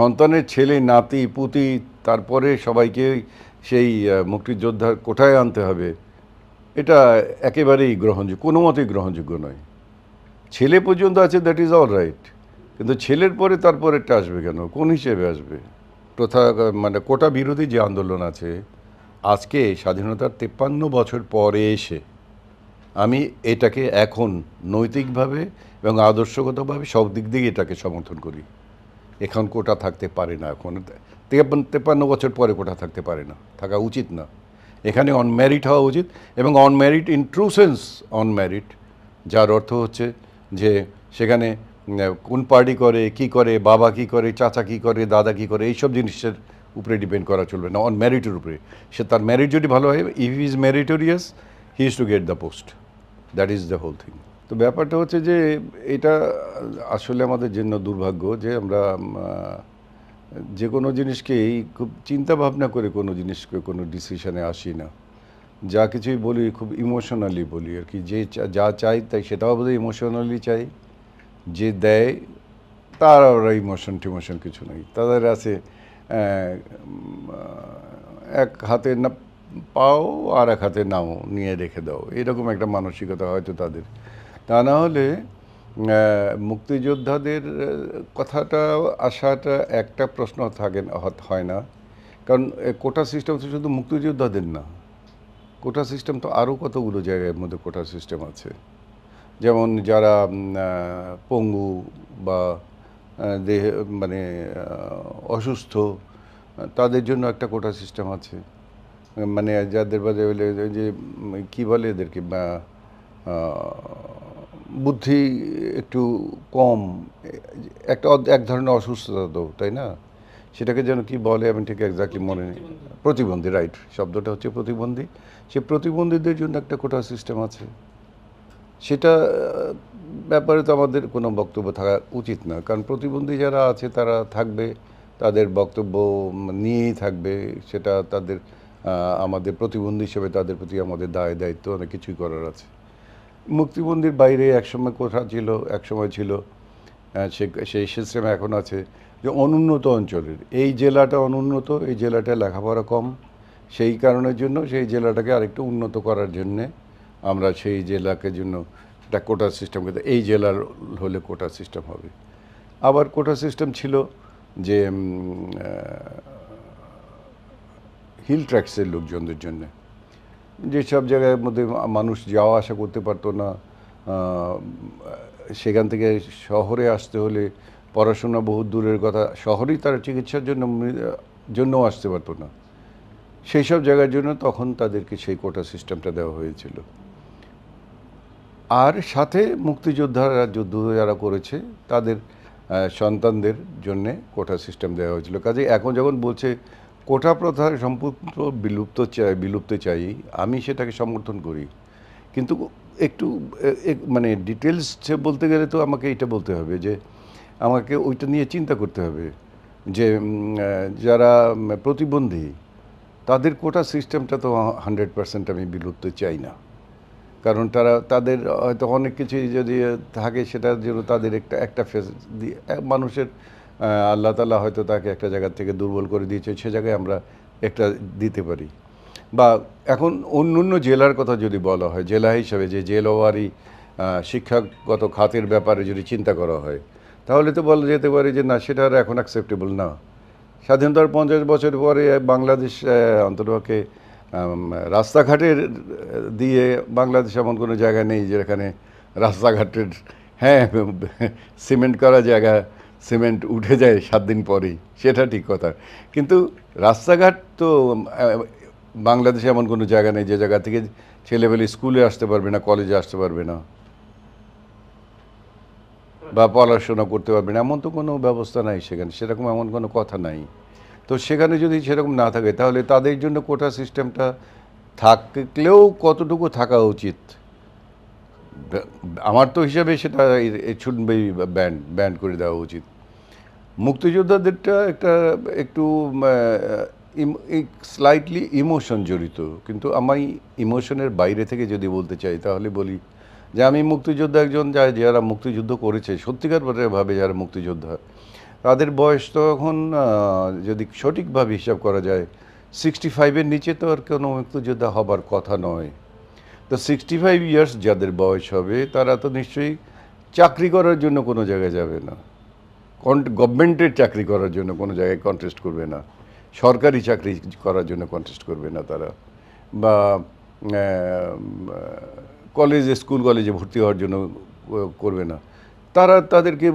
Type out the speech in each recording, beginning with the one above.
সন্তানের ছেলে, নাতি, পুতি, তারপরে সবাইকে সেই মুক্তিযোদ্ধার কোঠায় আনতে হবে। এটা একেবারেই গ্রহণযোগ্য, কোনো মতেই গ্রহণযোগ্য নয়। ছেলে পর্যন্ত আছে দ্যাট ইজ অল রাইট কিন্তু ছেলের পরে তারপরেরটা আসবে কেন? কোন হিসেবে আসবে? প্রথা মানে কোটা বিরোধী যে আন্দোলন আছে, আজকে স্বাধীনতার তেপ্পান্ন বছর পরে এসে আমি এটাকে এখন নৈতিকভাবে এবং আদর্শগতভাবে সব দিক দিয়ে এটাকে সমর্থন করি। এখন কোটা থাকতে পারে না এখন। তেপ্পান্ন তেপ্পান্ন বছর পরে কোটা থাকতে পারে না, থাকা উচিত না। এখানে অন মেরিট হওয়া উচিত এবং on merit in true sense on merit যার অর্থ হচ্ছে যে সেখানে কোন পার্টি করে, কি করে, বাবা কি করে, চাচা কি করে, দাদা কি করে, এইসব জিনিসের উপরে ডিপেন্ড করা চলবে না অন মেরিটের উপরে। সে তার ম্যারিট যদি ভালো হয় if is meritorious he is to get the post that is the whole thing তো ব্যাপারটা হচ্ছে যে এটা আসলে আমাদের জন্য দুর্ভাগ্য যে আমরা যে কোনো জিনিসকেই খুব চিন্তা ভাবনা করে কোনো জিনিসকে কোনো ডিসিশনে আসি না। যা কিছুই বলি খুব ইমোশনালি বলি আর কি। যে যা চাই তাই সেটাও বোধহয় ইমোশনালি চাই। যে দেয় তার ওরা ইমোশন টিমোশন কিছু নেই। তাদের আছে এক হাতে না, পাও আর এক হাতে নাও নিয়ে রেখে দাও। এরকম একটা মানসিকতা হয়তো তাদের। তা না হলে মুক্তিযোদ্ধাদের কথাটা আসাটা একটা প্রশ্ন থাকে হয় না। কারণ কোটা সিস্টেম তো শুধু মুক্তিযোদ্ধাদের না। কোটা সিস্টেম তো আরও কতগুলো জায়গার মধ্যে কোটা সিস্টেম আছে। যেমন যারা পঙ্গু বা দেহ মানে অসুস্থ, তাদের জন্য একটা কোটা সিস্টেম আছে। মানে যাদের বলে যে, কি বলে এদেরকে বুদ্ধি একটু কম একটা এক ধরনের অসুস্থতা তো তাই না? সেটাকে যেন কি বলে আমি ঠিক এক্স্যাক্টলি মনে নেই। প্রতিবন্ধী। রাইট শব্দটা হচ্ছে প্রতিবন্ধী। সে প্রতিবন্ধীদের জন্য একটা কোটা সিস্টেম আছে। সেটা ব্যাপারে তো আমাদের কোনো বক্তব্য থাকা উচিত না। কারণ প্রতিবন্ধী যারা আছে তারা থাকবে তাদের বক্তব্য নিয়েই থাকবে। সেটা তাদের আমাদের প্রতিবন্ধী হিসেবে তাদের প্রতি আমাদের দায় দায়িত্ব অনেক কিছুই করার আছে। মুক্তিবন্দির বাইরে একসময় কোথা ছিল, একসময় ছিল সে, সেই সিস্টেম এখন আছে যে অনুন্নত অঞ্চলের। এই জেলাটা অনুন্নত, এই জেলাটা লেখাপড়া কম। সেই কারণের জন্য সেই জেলাটাকে আরেকটু উন্নত করার জন্যে আমরা সেই জেলাকে জন্য একটা কোটা সিস্টেম করতে এই জেলার হলে কোটা সিস্টেম হবে। আবার কোটা সিস্টেম ছিল যে হিল ট্র্যাক্সের লোকজনদের জন্যে। যেসব জায়গার মধ্যে মানুষ যাওয়া আসা করতে পারতো না সেখান থেকে শহরে আসতে হলে পড়াশোনা বহু দূরের কথা, শহরেই তারা চিকিৎসার জন্য জন্যও আসতে পারতো না। সেই সব জায়গার জন্য তখন তাদেরকে সেই কোটা সিস্টেমটা দেওয়া হয়েছিল। আর সাথে মুক্তিযোদ্ধারা যুদ্ধ যারা করেছে, তাদের সন্তানদের জন্যে কোটা সিস্টেম দেওয়া হয়েছিল। কাজে এখন যখন বলছে কোটা প্রথা সম্পূর্ণ বিলুপ্ত চাই বিলুপ্ত চাই, আমি সেটাকে সমর্থন করি। কিন্তু একটু মানে ডিটেলস বলতে গেলে তো আমাকে এটা বলতে হবে যে, আমাকে ওইটা নিয়ে চিন্তা করতে হবে যে যারা প্রতিবন্ধী, তাদের কোটা সিস্টেমটা তো হান্ড্রেড পার্সেন্ট আমি বিলুপ্ত চাই না। কারণ তারা, তাদের হয়তো অনেক কিছুই যদি থাকে সেটার জন্য তাদের একটা একটা ফেস দিয়ে মানুষের আল্লাহ তালা হয়তো তাকে একটা জায়গা থেকে দুর্বল করে দিয়েছে সে জায়গায় আমরা একটা দিতে পারি। বা এখন অন্য অন্য জেলার কথা যদি বলা হয় জেলা হিসাবে যে জেলাওয়ারি শিক্ষাগত খাতের ব্যাপারে যদি চিন্তা করা হয় তাহলে তো বলা যেতে পারে যে না সেটা আর এখন অ্যাকসেপ্টেবল না। স্বাধীনতার পঞ্চাশ বছর পরে বাংলাদেশ আম, রাস্তাঘাটের দিয়ে বাংলাদেশ এমন কোনো জায়গা নেই যেখানে রাস্তাঘাটের হ্যাঁ সিমেন্ট করা জায়গা সিমেন্ট উঠে যায় সাত দিন পরেই, সেটা ঠিক কথা। কিন্তু রাস্তাঘাট তো বাংলাদেশে এমন কোনো জায়গা নেই, যে জায়গা থেকে ছেলেবেলে স্কুলে আসতে পারবে না, কলেজে আসতে পারবে না। বা পড়াশোনা করতে পারবে না, এমন তো কোনো ব্যবস্থা নাই সেখানে, সেরকম এমন কোনো কথা নাই। তো সেখানে যদি সেরকম না থাকে, তাহলে তাদের জন্য কোটা সিস্টেমটা থাকলেও কতটুকু থাকা উচিত? আমার তো হিসাবে সেটা শুনবেই ব্যান্ড ব্যান্ড করে দেওয়া উচিত। মুক্তিযোদ্ধাদেরটা একটা একটু স্লাইটলি ইমোশন জড়িত। কিন্তু আমি ইমোশনের বাইরে থেকে যদি বলতে চাই, তাহলে বলি যে আমি মুক্তিযোদ্ধা একজন যা, যারা মুক্তিযুদ্ধ করেছে, সত্যিকার ভাবে যারা মুক্তিযোদ্ধা, তাদের বয়স তো এখন যদি সঠিকভাবে হিসাব করা যায় সিক্সটি ফাইভের নিচে তো আর কোনো মুক্তিযোদ্ধা হবার কথা নয়। তো সিক্সটি ফাইভ ইয়ার্স যাদের বয়স হবে, তারা তো নিশ্চয়ই চাকরি করার জন্য কোনো জায়গায় যাবে না। গভর্নমেন্টের চাকরি করার জন্য কোনো জায়গায় কন্টেস্ট করবে না। সরকারি চাকরি করার জন্য কন্টেস্ট করবে না তারা। বা কলেজে স্কুল কলেজে ভর্তি হওয়ার জন্য করবে না। তারা তাদেরকে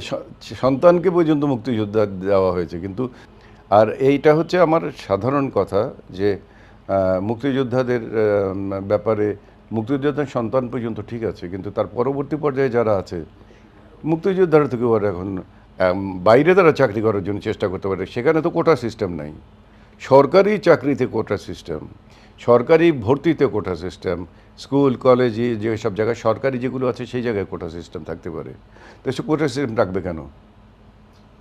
স- সন্তানকে পর্যন্ত মুক্তিযোদ্ধা দেওয়া হয়েছে। কিন্তু আর এইটা হচ্ছে আমার সাধারণ কথা যে মুক্তিযোদ্ধাদের ব্যাপারে, মুক্তিযোদ্ধার সন্তান পর্যন্ত ঠিক আছে, কিন্তু তার পরবর্তী পর্যায়ে যারা আছে মুক্তিযোদ্ধারা থেকে ওরা এখন বাইরে তারা চাকরি করার জন্য চেষ্টা করতে পারে, সেখানে তো কোটা সিস্টেম নাই। সরকারি চাকরিতে কোটা সিস্টেম সরকারি ভর্তিতে কোটা সিস্টেম স্কুল কলেজে যেসব জায়গায় সরকারি যেগুলো আছে সেই জায়গায় কোটা সিস্টেম থাকতে পারে। তো সে কোটা সিস্টেম রাখবে কেন?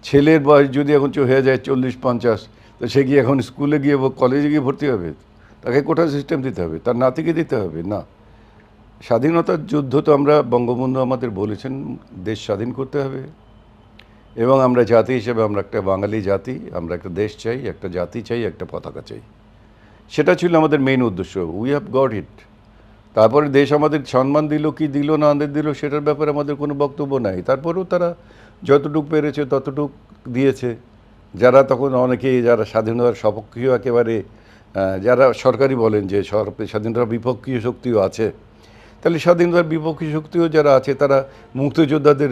ছেলের বয়স যদি এখন হয়ে যায় চল্লিশ, পঞ্চাশ, তো সে কি এখন স্কুলে গিয়ে কলেজে গিয়ে ভর্তি হবে? তাকে কোটা সিস্টেম দিতে হবে, তার নাতিকে দিতে হবে? না। স্বাধীনতার যুদ্ধ তো আমরা বঙ্গবন্ধু আমাদের বলেছেন, দেশ স্বাধীন করতে হবে। এবং আমরা জাতি হিসেবে আমরা একটা বাঙালি জাতি, আমরা একটা দেশ চাই, একটা জাতি চাই, একটা পতাকা চাই। সেটা ছিল আমাদের মেইন উদ্দেশ্য। উই হ্যাভ গট ইট তারপরে দেশ আমাদের সম্মান দিল, কি দিল, না আমাদের দিল, সেটার ব্যাপারে আমাদের কোনো বক্তব্য নাই। তারপরেও তারা যতটুক পেরেছে, ততটুক দিয়েছে। যারা তখন অনেকেই যারা স্বাধীনতার সপক্ষীয় একেবারে যারা সরকারি বলেন যে স্বাধীনতার বিপক্ষীয় শক্তিও আছে তাহলে স্বাধীনতার বিপক্ষী শক্তিও যারা আছে, তারা মুক্তিযোদ্ধাদের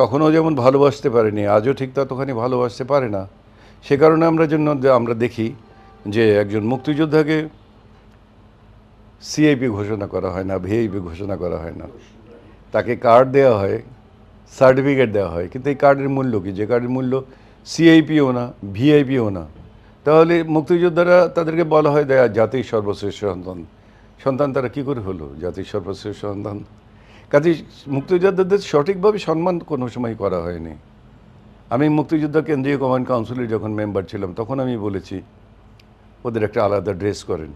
তখনও যেমন ভালোবাসতে পারেনি, আজও ঠিক ততখানি ভালোবাসতে পারে না। সে কারণে আমরা জন্য আমরা দেখি যে একজন মুক্তিযোদ্ধাকে সিআইপি ঘোষণা করা হয় না ভিআইপি ঘোষণা করা হয় না। তাকে কার্ড দেওয়া হয় সার্টিফিকেট দেওয়া হয়, কিন্তু এই কার্ডের মূল্য কি? যে কার্ডের মূল্য সিআইপিও না ভিআইপিও না। তাহলে মুক্তিযোদ্ধারা তাদেরকে বলা হয় দেয়া জাতির সর্বশ্রেষ্ঠ সন্তান। সন্তান তারা কী করে হলো? জাতির সর্বশ্রেষ্ঠ সন্তান। কাজে মুক্তিযোদ্ধাদের সঠিকভাবে সম্মান কোনো সময় করা হয়নি। আমি মুক্তিযোদ্ধা কেন্দ্রীয় কমান্ড কাউন্সিলের যখন মেম্বার ছিলাম, তখন আমি বলেছি, ওদের একটা আলাদা ড্রেস করেন।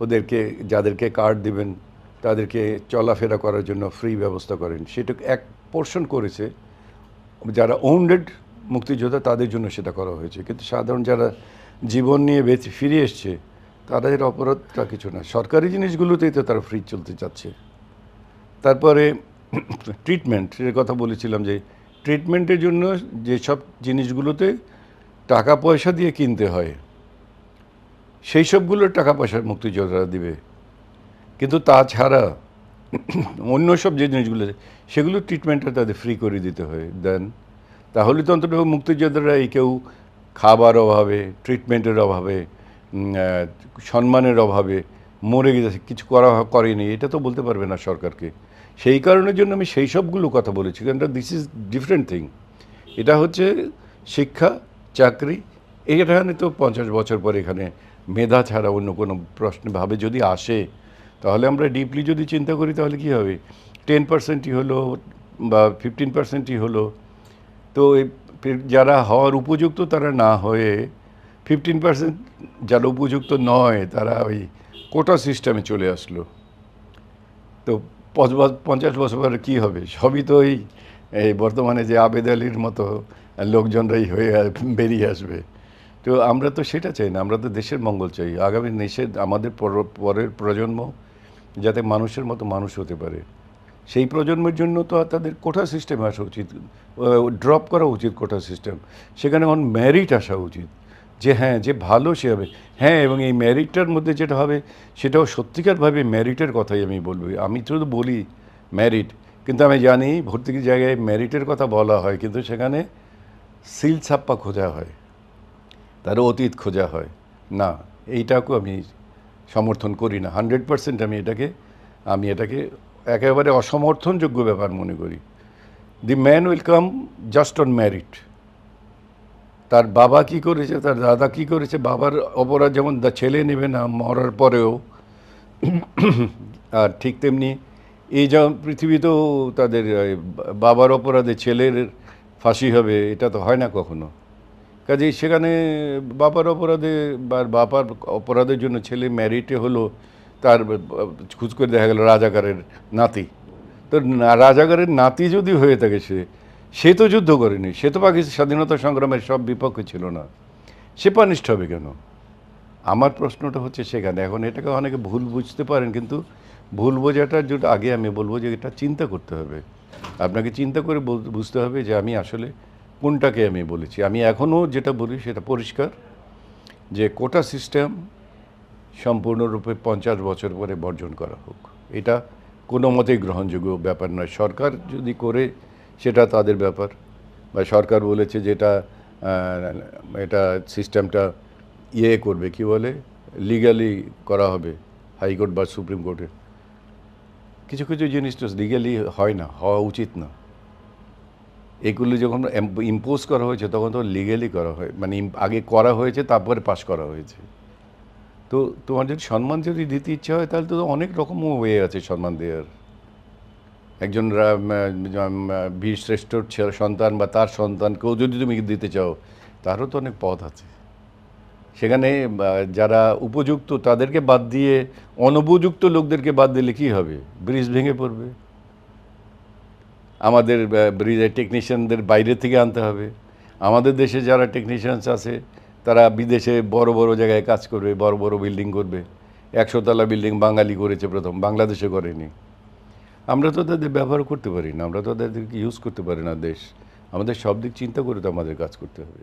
ওদেরকে, যাদেরকে কার্ড দিবেন, তাদেরকে চলাফেরা করার জন্য ফ্রি ব্যবস্থা করেন। সেটা এক পোর্শন করেছে। যারা ওন্ডেড মুক্তিযোদ্ধা, তাদের জন্য সেটা করা হয়েছে। কিন্তু সাধারণ যারা জীবন নিয়ে বেঁচে ফিরে এসছে তাদের অপরাধটা কিছু না। সরকারি জিনিসগুলোতেই তো তারা ফ্রি চলতে চাচ্ছে। তারপরে ট্রিটমেন্ট এর কথা বলেছিলাম যে ট্রিটমেন্টের জন্য যেসব জিনিসগুলোতে টাকা পয়সা দিয়ে কিনতে হয়, সেই সবগুলোর টাকা পয়সা মুক্তিযোদ্ধারা দিবে। কিন্তু তাছাড়া অন্য সব যে জিনিসগুলো, সেগুলো ট্রিটমেন্টটা তাদের ফ্রি করে দিতে হয়, দেন তাহলে তো অন্তত মুক্তিযোদ্ধারা এই কেউ খাবার অভাবে ট্রিটমেন্টের অভাবে সম্মানের অভাবে মরে গেছে কিছু করা করেনি, এটা তো বলতে পারবে না সরকারকে। সেই কারণের জন্য আমি সেই সবগুলো কথা বলেছি, কারণ দিস ইজ ডিফারেন্ট থিং এটা হচ্ছে শিক্ষা, চাকরি, এখানে তো পঞ্চাশ বছর পর এখানে মেধা ছাড়া অন্য কোনো প্রশ্ন ভাবে যদি আসে, তাহলে আমরা ডিপলি যদি চিন্তা করি, তাহলে কি হবে? টেন পার্সেন্টই হলো বা ফিফটিন পার্সেন্টই হলো। তো যারা হওয়ার উপযুক্ত তারা না হয়ে ফিফটিন পার্সেন্ট যারা উপযুক্ত নয়, তারা ওই কোটা সিস্টেমে চলে আসলো। তো পঞ্চাশ বছর পরে কী হবে? সবই তো এই এই বর্তমানে যে আবেদ আলীর মতো লোকজনরাই হয়ে বেরিয়ে আসবে। তো আমরা তো সেটা চাই না, আমরা তো দেশের মঙ্গল চাই। আগামী দেশের আমাদের পর- পরের প্রজন্ম যাতে মানুষের মতো মানুষ হতে পারে। সেই প্রজন্মের জন্য তো তাদের কোটা সিস্টেম আসা উচিত ড্রপ করা উচিত কোটা সিস্টেম। সেখানে অন ম্যারিট আসা উচিত। যে হ্যাঁ যে ভালো সে হবে। হ্যাঁ এবং এই ম্যারিটটার মধ্যে যেটা হবে, সেটাও সত্যিকারভাবে ম্যারিটের কথাই আমি বলব। আমি শুধু বলি ম্যারিট কিন্তু আমি জানি ভর্তির জায়গায় ম্যারিটের কথা বলা হয়, কিন্তু সেখানে সিল ছাপ্পা খোঁজা হয় তারও অতীত খোঁজা হয়। না, এইটাকেও আমি সমর্থন করি না। হান্ড্রেড পার্সেন্ট আমি এটাকে আমি এটাকে একেবারে অসমর্থনযোগ্য ব্যাপার মনে করি। The man will come just on merit তার বাবা কি করেছে, তার দাদা কি করেছে, বাবার অপরাধ যেমন ছেলে নেবে না, মরার পরেও, আর ঠিক তেমনি এই যা পৃথিবীতেও তাদের বাবার অপরাধে ছেলের ফাঁসি হবে, এটা তো হয় না কখনো। কাজেই সেখানে বাবার অপরাধে বা বাবার অপরাধের জন্য ছেলে ম্যারিটে হলো, তার খুঁজ করে দেখা গেল রাজাকারের নাতি। তো রাজাকারের নাতি যদি হয়ে থাকে সে সে তো যুদ্ধ করেনি, সে তো পাকিস্তান স্বাধীনতা সংগ্রামের সব বিপক্ষে ছিল না। সে পানিষ্ঠ হবে কেন? আমার প্রশ্নটা হচ্ছে সেখানে, এখন এটাকে অনেকে ভুল বুঝতে পারেন, কিন্তু ভুল বোঝাটার জন্য আগে আমি বলব যে এটা চিন্তা করতে হবে। আপনাকে চিন্তা করে বুঝতে হবে যে আমি আসলে কোনটাকে আমি বলেছি। আমি এখনও যেটা বলি সেটা পরিষ্কার, যে কোটা সিস্টেম সম্পূর্ণরূপে পঞ্চাশ বছর পরে বর্জন করা হোক। এটা কোনো মতেই গ্রহণযোগ্য ব্যাপার নয়। সরকার যদি করে সেটা তাদের ব্যাপার। বা সরকার বলেছে যেটা এটা সিস্টেমটা ইয়ে করবে, কি বলে? লিগালি করা হবে হাইকোর্ট বা সুপ্রিম কোর্টে কিছু কিছু জিনিস তো লিগালি হয় না, হওয়া উচিত না। এগুলো যখন ইম্পোজ করা হয়েছে, তখন তো লিগালি করা হয় মানে আগে করা হয়েছে, তারপরে পাশ করা হয়েছে। তো তোমার যদি সম্মান যদি দিতে ইচ্ছা হয়, তাহলে তো অনেক রকম ওয়ে আছে সম্মান দেওয়ার। একজন রা- ম- ম- বীর শ্রেষ্ঠর ছে- সন্তান বা তার সন্তানকেও যদি তুমি দিতে চাও, তারও তো অনেক পথ আছে। সেখানে যারা উপযুক্ত তাদেরকে বাদ দিয়ে অনুপযুক্ত লোকদেরকে বাদ দিলে কি হবে? ব্রিজ ভেঙে পড়বে। আমাদের ব্রিজের টেকনিশিয়ানদের বাইরে থেকে আনতে হবে। আমাদের দেশে যারা টেকনিশিয়ানস আছে, তারা বিদেশে বড় বড় জায়গায় কাজ করবে, বড় বড় বিল্ডিং করবে। একশোতলা বিল্ডিং বাঙালি করেছে প্রথম, বাংলাদেশে করেনি। আমরা তো তাদের ব্যবহার করতে পারি না, আমরা তো তাদেরকে ইউজ করতে পারি না দেশ। আমাদের সব দিক চিন্তা করে তো আমাদের কাজ করতে হবে।